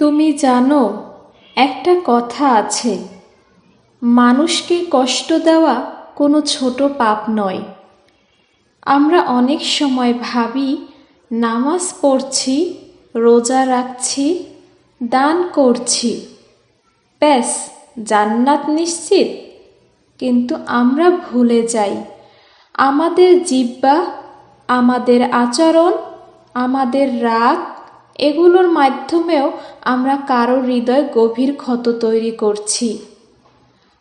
তুমি জানো, একটা কথা আছে। মানুষকে কষ্ট দেওয়া কোনো ছোট পাপ নয়। আমরা অনেক সময় ভাবি, নামাজ পড়ছি, রোজা রাখছি, দান করছি। ব্যাস, জান্নাত নিশ্চিত। কিন্তু আমরা ভুলে যাই, আমাদের জিব্বা আমাদের আচরণ, আমাদের রাগ এগুলোর মাধ্যমেও আমরা কারও হৃদয় গভীর ক্ষত তৈরি করছি।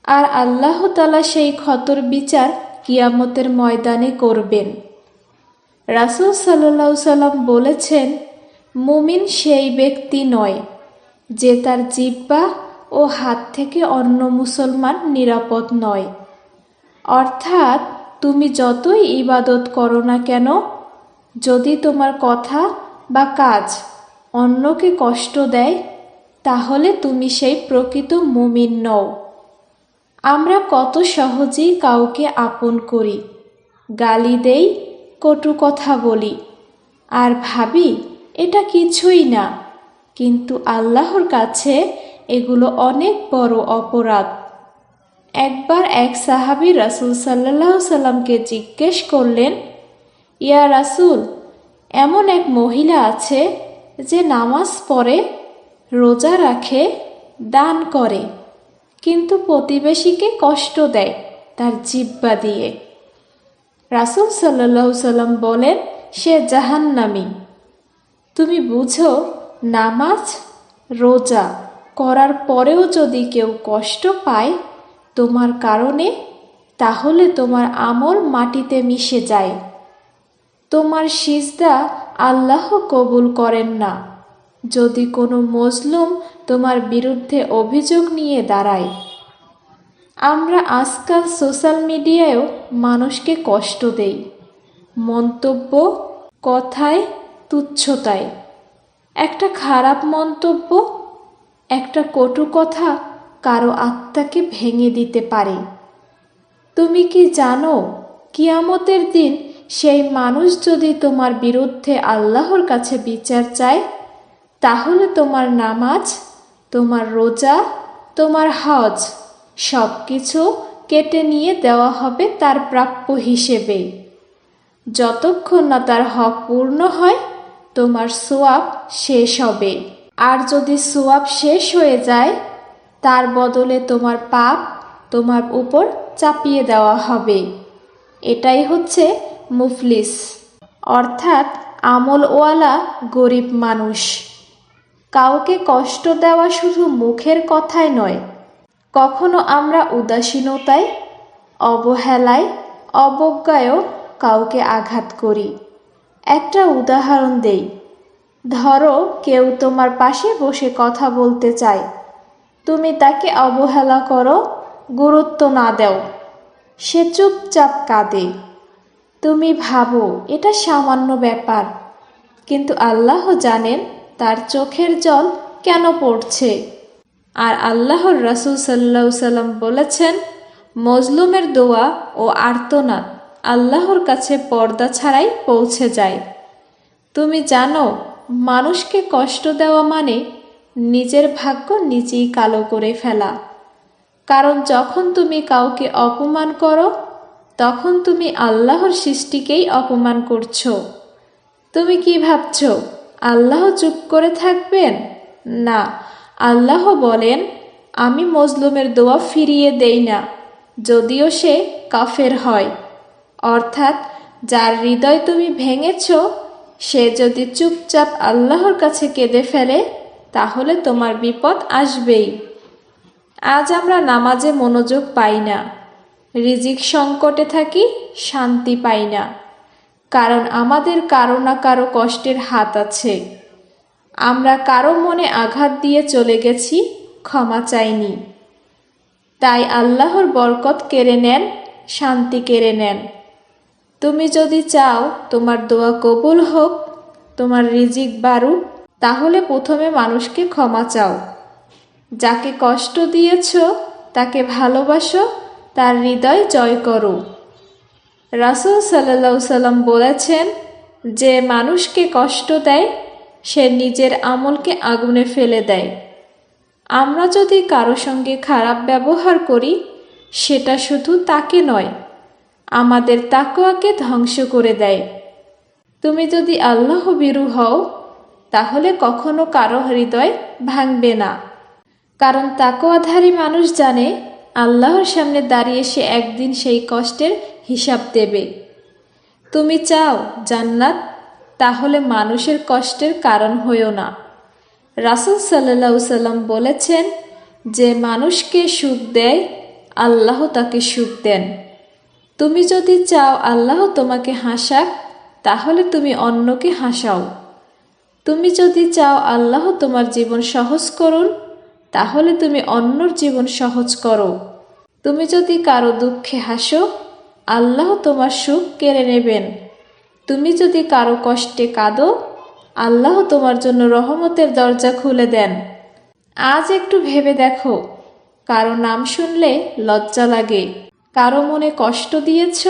আর আল্লাহ তালা সেই ক্ষতর বিচার কিয়ামতের ময়দানে করবেন। রাসুল সাল্লাহ সাল্লাম বলেছেন, মুমিন সেই ব্যক্তি নয় যে তার জিব্বা ও হাত থেকে অন্য মুসলমান নিরাপদ নয়। অর্থাৎ তুমি যতই ইবাদত করো না কেন, যদি তোমার কথা বা কাজ অন্যকে কষ্ট দেয়, তাহলে তুমি সেই প্রকৃত মুমিন নও। আমরা কত সহজেই কাউকে আপন করি, গালি দেই, কটু কথা বলি, আর ভাবি, এটা কিছুই না। কিন্তু আল্লাহর কাছে এগুলো অনেক বড় অপরাধ। একবার এক সাহাবি রাসুল সাল্লাহ সাল্লামকে জিজ্ঞেস করলেন, ইয়া রাসুল, এমন এক মহিলা আছে যে নামাজ পড়ে, রোজা রাখে, দান করে, কিন্তু প্রতিবেশীকে কষ্ট দেয় তার জিব্বা দিয়ে। রাসুল সাল্লাহ সাল্লাম বলেন, সে জাহান্নামি। তুমি বুঝো, নামাজ, রোজা করার পরেও যদি কেউ কষ্ট পায়, তোমার কারণে তাহলে তোমার আমল মাটিতে মিশে যায়। তোমার সিজদা আল্লাহ কবুল করেন না। যদি কোনো মজলুম তোমার বিরুদ্ধে অভিযোগ নিয়ে দাঁড়ায়। আমরা আজকাল সোশ্যাল মিডিয়ায়ও মানুষকে কষ্ট দেই। মন্তব্য কথায় তুচ্ছতায়। একটা খারাপ মন্তব্য, একটা কটু কথা কারও আত্মাকে ভেঙে দিতে পারে। তুমি কি জানো, কিয়ামতের দিন সেই মানুষ যদি তোমার বিরুদ্ধে আল্লাহর কাছে বিচার চায়, তাহলে তোমার নামাজ, তোমার রোজা, তোমার হজ সব কিছু কেটে নিয়ে দেওয়া হবে তার প্রাপ্য হিসেবে যতক্ষণ না তার হক পূর্ণ হয়, তোমার সোয়াব শেষ হবে। আর যদি সোয়াব শেষ হয়ে যায়, তার বদলে তোমার পাপ তোমার উপর চাপিয়ে দেওয়া হবে। এটাই হচ্ছে মুফলিস। অর্থাৎ আমলওয়ালা গরিব মানুষ। কাউকে কষ্ট দেওয়া শুধু মুখের কথায় নয়, কখনো আমরা উদাসীনতায়, অবহেলায়, অবজ্ঞায়ও কাউকে আঘাত করি। একটা উদাহরণ দেই। ধরো, কেউ তোমার পাশে বসে কথা বলতে চায়। তুমি তাকে অবহেলা করো, গুরুত্ব না দাও। সে চুপচাপ কাঁদে। তুমি ভাবো, এটা সামান্য ব্যাপার। কিন্তু আল্লাহ জানেন তার চোখের জল কেন পড়ছে। আর আল্লাহর রাসুল সাল্লাহ সাল্লাম বলেছেন, মজলুমের দোয়া ও আর্তনাদ আল্লাহর কাছে পর্দা ছাড়াই পৌঁছে যায়। তুমি জানো, মানুষকে কষ্ট দেওয়া মানে নিজের ভাগ্য নিজেই কালো করে ফেলা। কারণ যখন তুমি কাউকে অপমান করো তখন তুমি আল্লাহর সৃষ্টিকেই অপমান করছ। তুমি কি ভাবছ, আল্লাহ চুপ করে থাকবেন? না, আল্লাহ বলেন, আমি মজলুমের দোয়া ফিরিয়ে দেই না, যদিও সে কাফের হয়। অর্থাৎ, যার হৃদয় তুমি ভেঙেছ, সে যদি চুপচাপ আল্লাহর কাছে কেঁদে ফেলে, তাহলে তোমার বিপদ আসবেই। আজ আমরা নামাজে মনোযোগ পাই না। রিজিক সংকটে থাকি, শান্তি পাই না। কারণ আমাদের কারও না কারও কষ্টের হাত আছে। আমরা কারও মনে আঘাত দিয়ে চলে গেছি, ক্ষমা চাইনি। তাই আল্লাহর বরকত কেড়ে নেন, শান্তি কেড়ে নেন। তুমি যদি চাও তোমার দোয়া কবুল হোক, তোমার রিজিক বাড়ুক, তাহলে প্রথমে মানুষকে ক্ষমা চাও। যাকে কষ্ট দিয়েছ, তাকে ভালোবাসো তার হৃদয় জয় করো। রাসুল সাল্লাহ সাল্লাম বলেছেন যে, মানুষকে কষ্ট দেয়, সে নিজের আমলকে আগুনে ফেলে দেয়। আমরা যদি কারও সঙ্গে খারাপ ব্যবহার করি, সেটা শুধু তাকে নয়, আমাদের তাকোয়াকে ধ্বংস করে দেয়। তুমি যদি আল্লাহ বিরু হও, তাহলে কখনো কারও হৃদয় ভাঙবে না। কারণ তাকোয়াধারী মানুষ জানে আল্লাহর সামনে দাঁড়িয়ে সে একদিন সেই কষ্টের হিসাব দেবে। তুমি চাও জান্নাত? তাহলে মানুষের কষ্টের কারণ হইও না। রাসুল সাল্লাহ সাল্লাম বলেছেন, যে মানুষকে সুখ দেয়, আল্লাহ তাকে সুখ দেন। তুমি যদি চাও আল্লাহ তোমাকে হাসাক, তাহলে তুমি অন্যকে হাসাও। তুমি যদি চাও আল্লাহ তোমার জীবন সহজ করুন, তাহলে তুমি অন্যর জীবন সহজ করো। তুমি যদি কারও দুঃখে হাসো, আল্লাহ তোমার সুখ কেড়ে নেবেন। তুমি যদি কারও কষ্টে কাঁদো, আল্লাহ তোমার জন্য রহমতের দরজা খুলে দেন। আজ একটু ভেবে দেখো, কারও নাম শুনলে লজ্জা লাগে। কারও মনে কষ্ট দিয়েছ,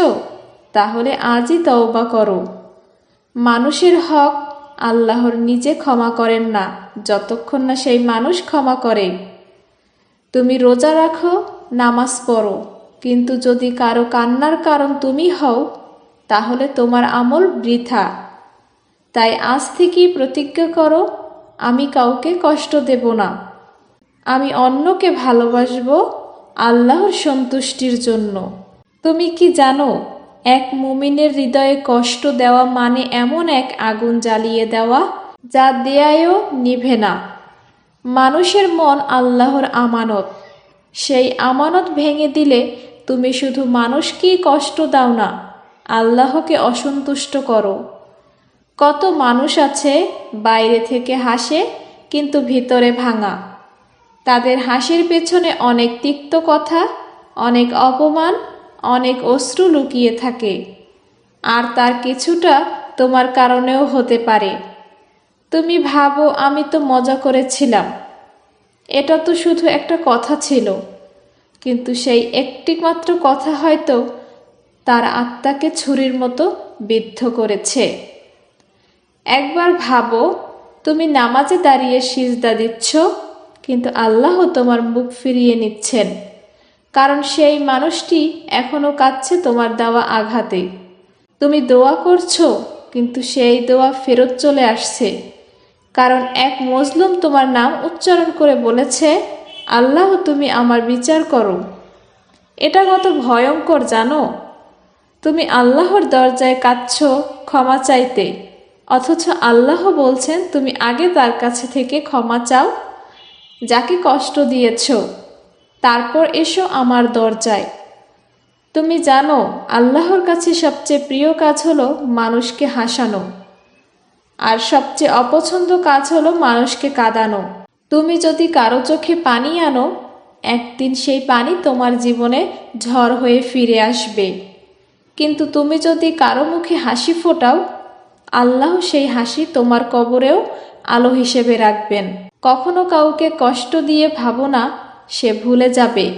তাহলে আজই তওবা করো। মানুষের হক আল্লাহর নিজে ক্ষমা করেন না, যতক্ষণ না সেই মানুষ ক্ষমা করে। তুমি রোজা রাখো, নামাজ পড়ো। কিন্তু যদি কারও কান্নার কারণ তুমি হও, তাহলে তোমার আমল বৃথা। তাই আজ থেকেই প্রতিজ্ঞা করো, আমি কাউকে কষ্ট দেব না। আমি অন্যকে ভালোবাসবো আল্লাহর সন্তুষ্টির জন্য। তুমি কি জানো, এক মুমিনের হৃদয়ে কষ্ট দেওয়া মানে এমন এক আগুন জ্বালিয়ে দেওয়া, যা দেয়ায়ও নিভে না। মানুষের মন আল্লাহর আমানত। সেই আমানত ভেঙে দিলে তুমি শুধু মানুষকেই কষ্ট দাও না, আল্লাহকে অসন্তুষ্ট করো। কত মানুষ আছে বাইরে থেকে হাসে কিন্তু ভিতরে ভাঙা। তাদের হাসির পেছনে অনেক তিক্ত কথা, অনেক অপমান, অনেক অশ্রু লুকিয়ে থাকে। আর তার কিছুটা তোমার কারণেও হতে পারে। তুমি ভাবো, আমি তো মজা করেছিলাম। এটা তো শুধু একটা কথা ছিল। কিন্তু সেই একটি মাত্র কথা হয়তো তার আত্মাকে ছুরির মতো বিদ্ধ করেছে। একবার ভাবো, তুমি নামাজে দাঁড়িয়ে সিজদা দিচ্ছ, কিন্তু আল্লাহ তোমার মুখ ফিরিয়ে নিচ্ছেন। কারণ সেই মানুষটি এখনও কাঁদছে তোমার দেওয়া আঘাতে। তুমি দোয়া করছ, কিন্তু সেই দোয়া ফেরত চলে আসছে। কারণ এক মজলুম তোমার নাম উচ্চারণ করে বলেছে, আল্লাহ, তুমি আমার বিচার করো। এটা কত ভয়ঙ্কর জানো? তুমি আল্লাহর দরজায় কাঁদছ ক্ষমা চাইতে, অথচ আল্লাহ বলছেন, তুমি আগে তার কাছে থেকে ক্ষমা চাও, যাকে কষ্ট দিয়েছ। তারপর এসো আমার দরজায়। তুমি জানো, আল্লাহর কাছে সবচেয়ে প্রিয় কাজ হলো মানুষকে হাসানো। আর সবচেয়ে অপছন্দ কাজ হলো মানুষকে কাঁদানো। তুমি যদি কারও চোখে পানি আনো, একদিন সেই পানি তোমার জীবনে ঝড় হয়ে ফিরে আসবে। কিন্তু তুমি যদি কারও মুখে হাসি ফোটাও, আল্লাহ সেই হাসি তোমার কবরেও আলো হিসেবে রাখবেন। কখনো কাউকে কষ্ট দিয়ে ভাবো না, সে ভুলে যাবে।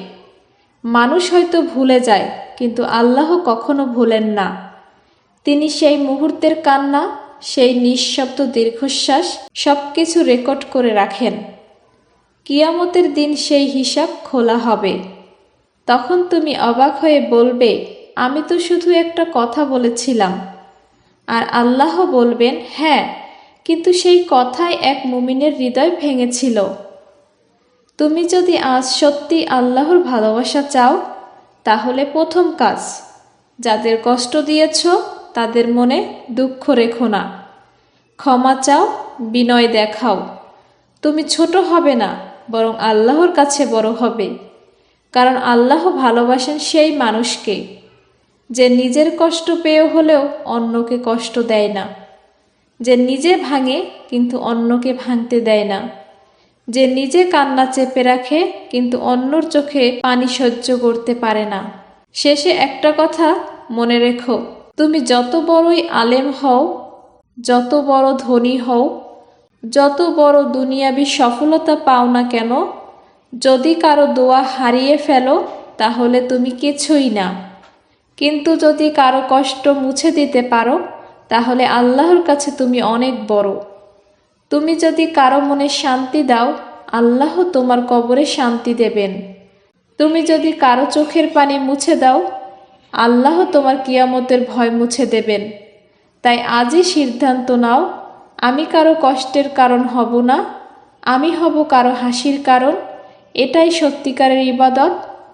মানুষ হয়তো ভুলে যায়, কিন্তু আল্লাহ কখনো ভুলেন না। তিনি সেই মুহূর্তের কান্না সেই নিঃশব্দ দীর্ঘশ্বাস সব কিছু রেকর্ড করে রাখেন। কিয়ামতের দিন সেই হিসাব খোলা হবে। তখন তুমি অবাক হয়ে বলবে, আমি তো শুধু একটা কথা বলেছিলাম। আর আল্লাহ বলবেন হ্যাঁ কিন্তু সেই কথাই এক মুমিনের হৃদয় ভেঙেছিল। তুমি যদি আজ সত্যি আল্লাহর ভালোবাসা চাও, তাহলে প্রথম কাজ, যাদের কষ্ট দিয়েছ তাদের মনে দুঃখ রেখো না। ক্ষমা চাও, বিনয় দেখাও। তুমি ছোট হবে না, বরং আল্লাহর কাছে বড় হবে। কারণ আল্লাহ ভালোবাসেন সেই মানুষকে, যে নিজের কষ্ট পেয়ে হলেও অন্যকে কষ্ট দেয় না। যে নিজে ভাঙে, কিন্তু অন্যকে ভাঙতে দেয় না। যে নিজে কান্না চেপে রাখে, কিন্তু অন্যর চোখে পানি সহ্য করতে পারে না। শেষে একটা কথা মনে রেখো তুমি যত বড়ই আলেম হও, যত বড় ধনী হও, যত বড় দুনিয়াবি সফলতা পাও না কেন, যদি কারও দোয়া হারিয়ে ফেলো, তাহলে তুমি কিছুই না। কিন্তু যদি কারও কষ্ট মুছে দিতে পারো, তাহলে আল্লাহর কাছে তুমি অনেক বড়। তুমি যদি কারও মনে শান্তি দাও, আল্লাহ তোমার কবরে শান্তি দেবেন। তুমি যদি কারও চোখের পানি মুছে দাও আল্লাহ তোমার কিয়ামতের ভয় মুছে দেবেন। তাই আজই সিদ্ধান্ত নাও, আমি কারও কষ্টের কারণ হব না, আমি হব কারও হাসির কারণ, এটাই সত্যিকারের ইবাদত,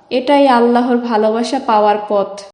এটাই আল্লাহর ভালোবাসা পাওয়ার পথ।